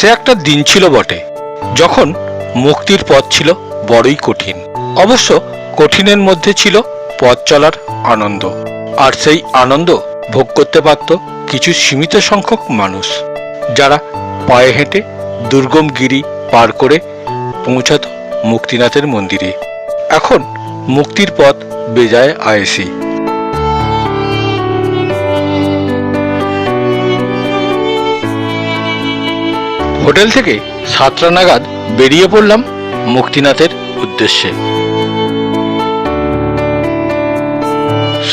সে একটা দিন ছিল বটে, যখন মুক্তির পথ ছিল বড়ই কঠিন। অবশ্য কঠিনের মধ্যে ছিল পথ চলার আনন্দ, আর সেই আনন্দ ভোগ করতে পারত কিছু সীমিত সংখ্যক মানুষ, যারা পায়ে হেঁটে দুর্গম গিরি পার করে পৌঁছাত মুক্তিনাথের মন্দিরে। এখন মুক্তির পথ বেজায় আয়েসি। হোটেল থেকে সাতটা নাগাদ বেরিয়ে পড়লাম মুক্তিনাথের উদ্দেশ্যে।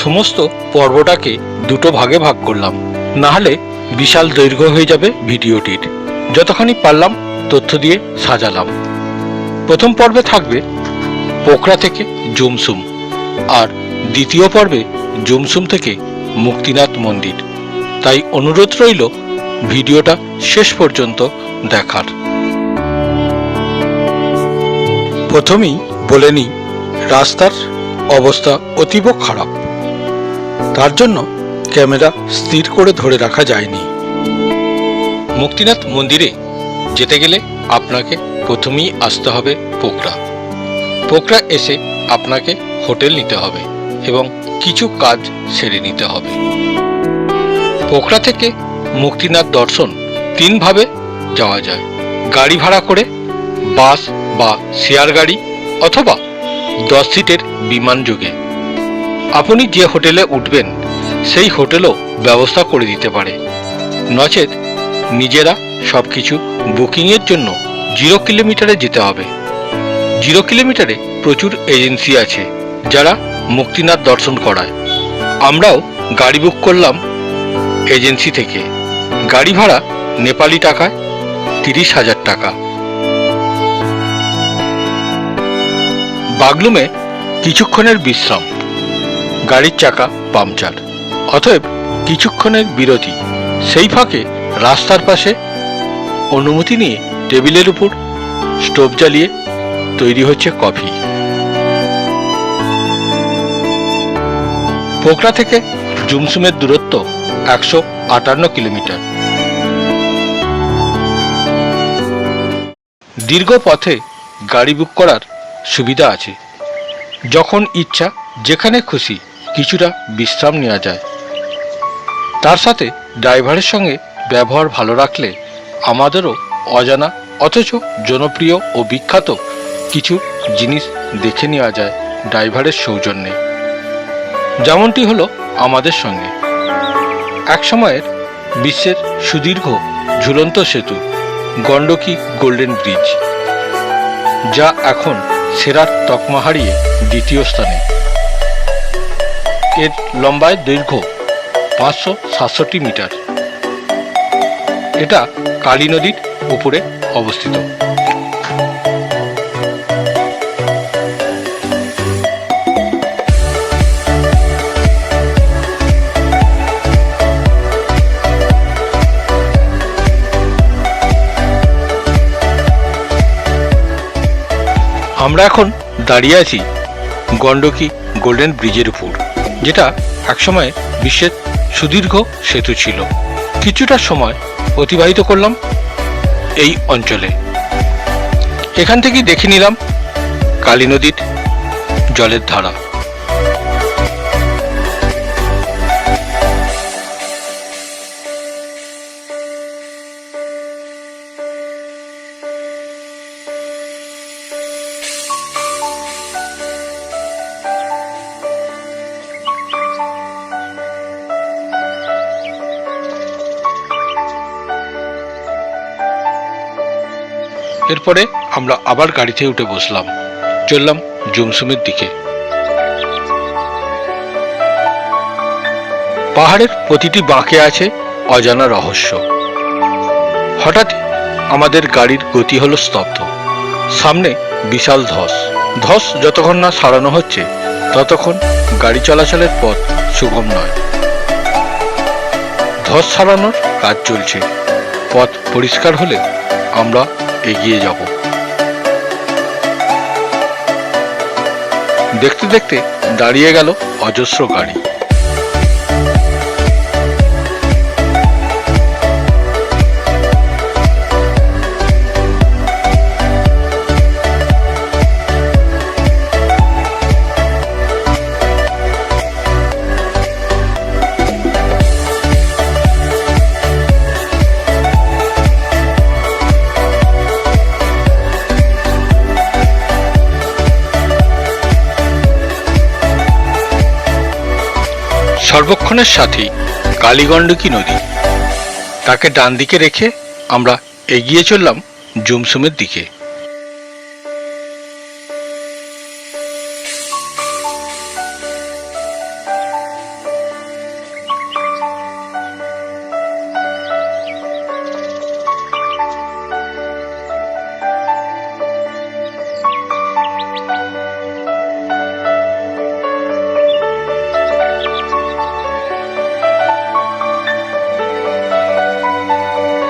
সমস্ত পর্বটাকে দুটো ভাগে ভাগ করলাম। না হলে বিশাল দৈর্ঘ্য হয়ে যাবে ভিডিওটির। যতখানি পারলাম তথ্য দিয়ে সাজালাম। প্রথম পর্বে থাকবে পোকরা থেকে জুমসুম আর দ্বিতীয় পর্বে জুমসুম থেকে মুক্তিনাথ মন্দির। তাই অনুরোধ রইল ভিডিওটা শেষ পর্যন্ত দেখার। প্রথমেই বলে নিই, রাস্তার অবস্থা অতীব খারাপ। তার জন্য ক্যামেরা স্থির করে ধরে রাখা যায়নি। মুক্তিনাথ মন্দিরে যেতে গেলে আপনাকে প্রথমেই আসতে হবে পোকরা পোকরা এসে আপনাকে হোটেল নিতে হবে এবং কিছু কাজ সেরে নিতে হবে। পোকরা থেকে মুক্তিনাথ দর্শন তিনভাবে যাওয়া যায়। গাড়ি ভাড়া করে, বাস বা শেয়ার গাড়ি অথবা দশ সিটের বিমান যোগে। আপনি যে হোটেলে উঠবেন, সেই হোটেলও ব্যবস্থা করে দিতে পারে। নচেত নিজেরা সব কিছু বুকিংয়ের জন্য জিরো কিলোমিটারে যেতে হবে। জিরো কিলোমিটারে প্রচুর এজেন্সি আছে যারা মুক্তিনাথ দর্শন করায়। আমরাও গাড়ি বুক করলাম এজেন্সি থেকে। গাড়ি ভাড়া নেপালি টাকায় তিরিশ হাজার টাকা। বাগলুমে কিছুক্ষণের বিশ্রাম, গাড়ির চাকা পাংচার অতএব কিছুক্ষণের বিরতি। সেই ফাঁকে রাস্তার পাশে অনুমতি নিয়ে টেবিলের উপর স্টোভ জ্বালিয়ে তৈরি হচ্ছে কফি। পোকরা থেকে জুমসুমের দূরত্ব একশো আটান্ন কিলোমিটার। দীর্ঘ পথে গাড়ি বুক করার সুবিধা আছে। যখন ইচ্ছা, যেখানে খুশি কিছুটা বিশ্রাম নেওয়া যায়। তার সাথে ড্রাইভারের সঙ্গে ব্যবহার ভালো রাখলে আমাদেরও অজানা, অথচ জনপ্রিয় ও বিখ্যাত কিছু জিনিস দেখে নেওয়া যায় ড্রাইভারের সৌজন্যে। যেমনটি হলো আমাদের সঙ্গে। এক সময়ের বিশ্বের সুদীর্ঘ ঝুলন্ত সেতু, গণ্ডকী গোল্ডেন ব্রিজ, যা এখন সেরার তকমা হারিয়ে দ্বিতীয় স্থানে। এর লম্বায় দৈর্ঘ্য পাঁচশো সাতষট্টি মিটার। এটা কালী নদীর উপরে অবস্থিত। আমরা এখন দাঁড়িয়ে আছি গণ্ডকি গোল্ডেন ব্রিজের উপর, যেটা একসময় বিশ্বের সুদীর্ঘ সেতু ছিল। কিছুটা সময় অতিবাহিত করলাম এই অঞ্চলে। এখান থেকেই দেখে নিলাম কালী নদীর জলের ধারা। এরপরে আমরা আবার গাড়িতে উঠে বসলাম। চললাম জুমসুমের দিকে। পাহাড়ের প্রতিটি বাঁকে আছে অজানা রহস্য। হঠাৎ আমাদের গাড়ির গতি হলো স্তব্ধ। সামনে বিশাল ধস। ধস যতক্ষণ না সারানো হচ্ছে, ততক্ষণ গাড়ি চলাচলের পথ সুগম নয়। ধস সারানোর কাজ চলছে। পথ পরিষ্কার হলে আমরা এগিয়ে যাব। দেখতে দেখতে দাঁড়িয়ে গেল অজস্র গাড়ি। সর্বক্ষণের সাথে কালীগণ্ডকী নদী। তাকে ডান দিকে রেখে আমরা এগিয়ে চললাম জুমসুমের দিকে।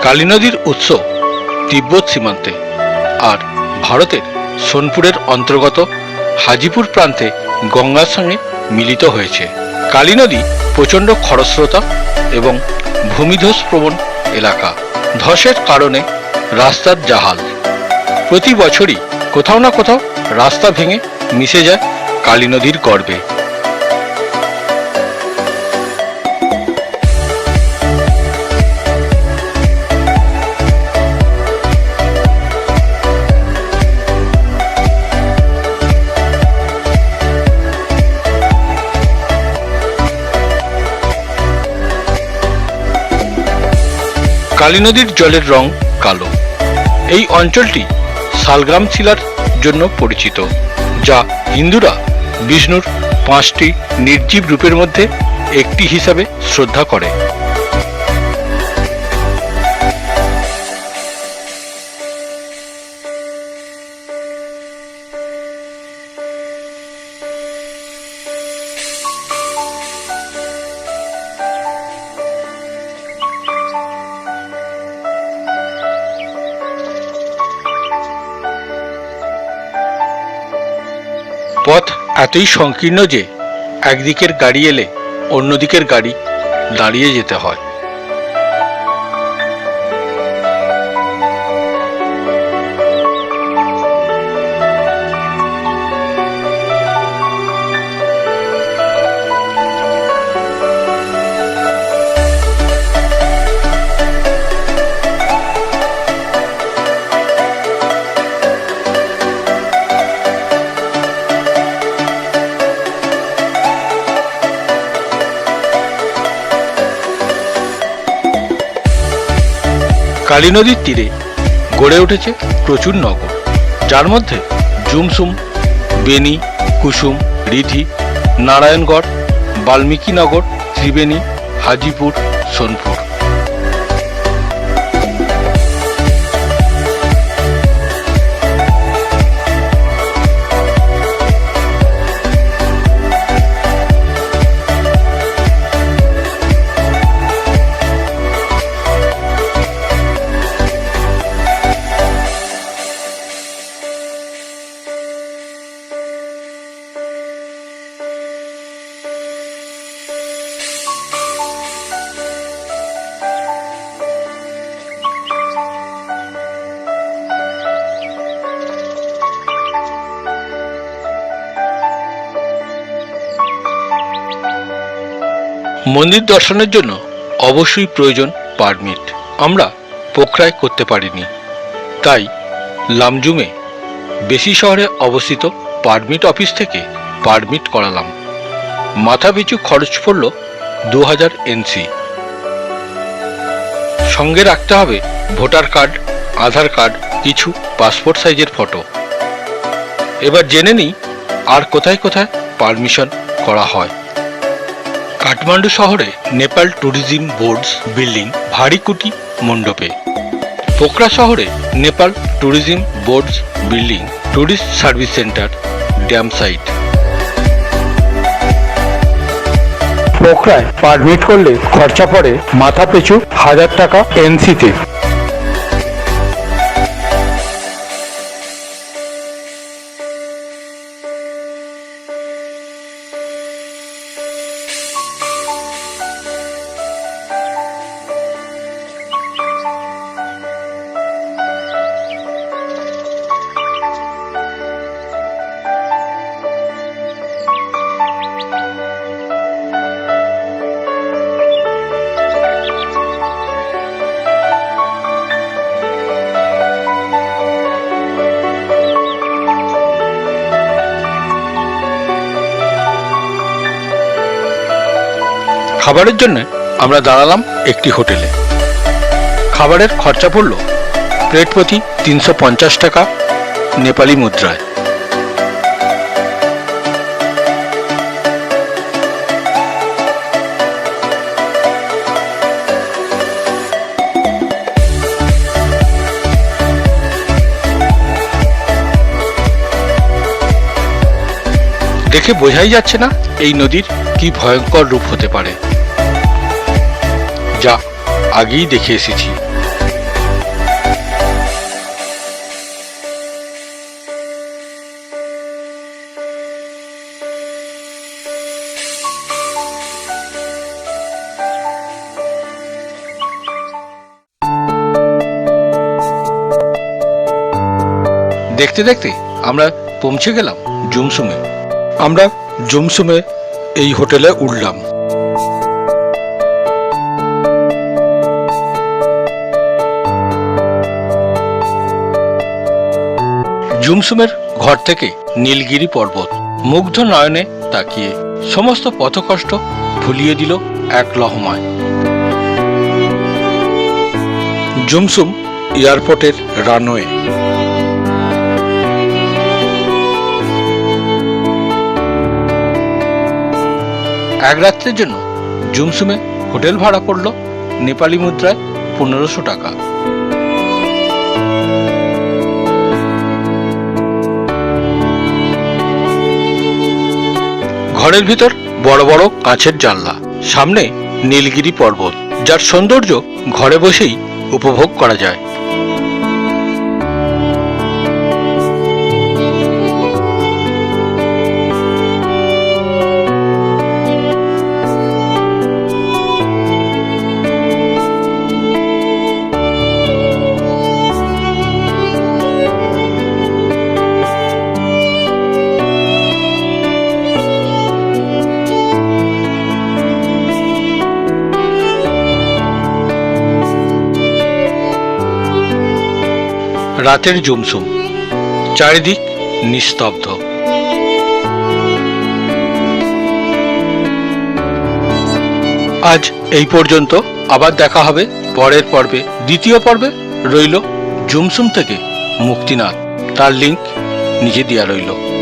কালী নদীর উৎস তিব্বত সীমান্তে আর ভারতের সোনপুরের অন্তর্গত হাজিপুর প্রান্তে গঙ্গার সঙ্গে মিলিত হয়েছে। কালী নদী প্রচণ্ড খরস্রোতা এবং ভূমিধস প্রবণ এলাকা। ধসের কারণে রাস্তার জাহাল। প্রতি বছরই কোথাও না কোথাও রাস্তা ভেঙে মিশে যায় কালী নদীর গর্ভে কালী নদীর জলের রং কালো। এই অঞ্চলটি শালগ্রাম শিলার জন্য পরিচিত, যা হিন্দুরা বিষ্ণুর পাঁচটি নির্জীব রূপের মধ্যে একটি হিসাবে শ্রদ্ধা করে। এতই সংকীর্ণ যে একদিকের গাড়ি এলে অন্যদিকের গাড়ি দাঁড়িয়ে যেতে হয়। কালী নদীর তীরে গড়ে উঠেছে প্রচুর নগর। যার মধ্যে জুমসুম বেনি কুসুম, রিধি, নারায়ণগড়, বাল্মীকিনগর, ত্রিবেণী, হাজিপুর, সোনপুর। মন্দির দর্শনের জন্য অবশ্যই প্রয়োজন পারমিট। আমরা পোখরায় করতে পারিনি। তাই লামজুমে বেশি শহরে অবস্থিত পারমিট অফিস থেকে পারমিট করালাম। মাথাপিছু খরচ পড়ল দু হাজার এনসি। সঙ্গে রাখতে হবে ভোটার কার্ড, আধার কার্ড, কিছু পাসপোর্ট সাইজের ফটো। এবার জেনে নিই আর কোথায় কোথায় পারমিশন করা হয়। কাঠমান্ডু শহরে নেপাল ট্যুরিজম বোর্ডস বিল্ডিং ভারিকুটি মণ্ডপে। পোকরা শহরে Nepal tourism boards building tourist service centre dam site. পোখরায় permit করলে খরচা পড়ে মাথা পিছু হাজার টাকা এনসিতে। খাবারের জন্য আমরা দাঁড়ালাম একটি হোটেলে। খাবারের খরচা পড়ল প্লেট প্রতি তিনশো পঞ্চাশ টাকা নেপালি মুদ্রায়। দেখে বোঝাই যাচ্ছে না এই নদীর কি ভয়ঙ্কর রূপ হতে পারে। যা আগেই দেখে এসেছি। দেখতে দেখতে আমরা পৌঁছে গেলাম জুমসুমে। আমরা জুমসুমে এই হোটেলে উঠলাম। জুমসুমের ঘর থেকে নীলগিরি পর্বত মুগ্ধ নয়নে তাকিয়ে সমস্ত পথকষ্ট ভুলিয়ে দিল এক লহমায়। জুমসুম এয়ারপোর্টের রানওয়ে। এক রাত্রের জন্য জুমসুমে হোটেল ভাড়া পড়ল নেপালি মুদ্রায় পনেরোশো টাকা। ঘরের ভিতর বড় বড় কাঁচের জানলা, সামনে নীলগিরি পর্বত, যার সৌন্দর্য ঘরে বসেই উপভোগ করা যায়। রাতের জুমসুম। চারিদিক নিস্তব্ধ। আজ এই পর্যন্ত। আবার দেখা হবে পরের পর্বে। দ্বিতীয় পর্বে রইল জুমসুম থেকে মুক্তিনাথ। তার লিঙ্ক নিজে দেওয়া রইল।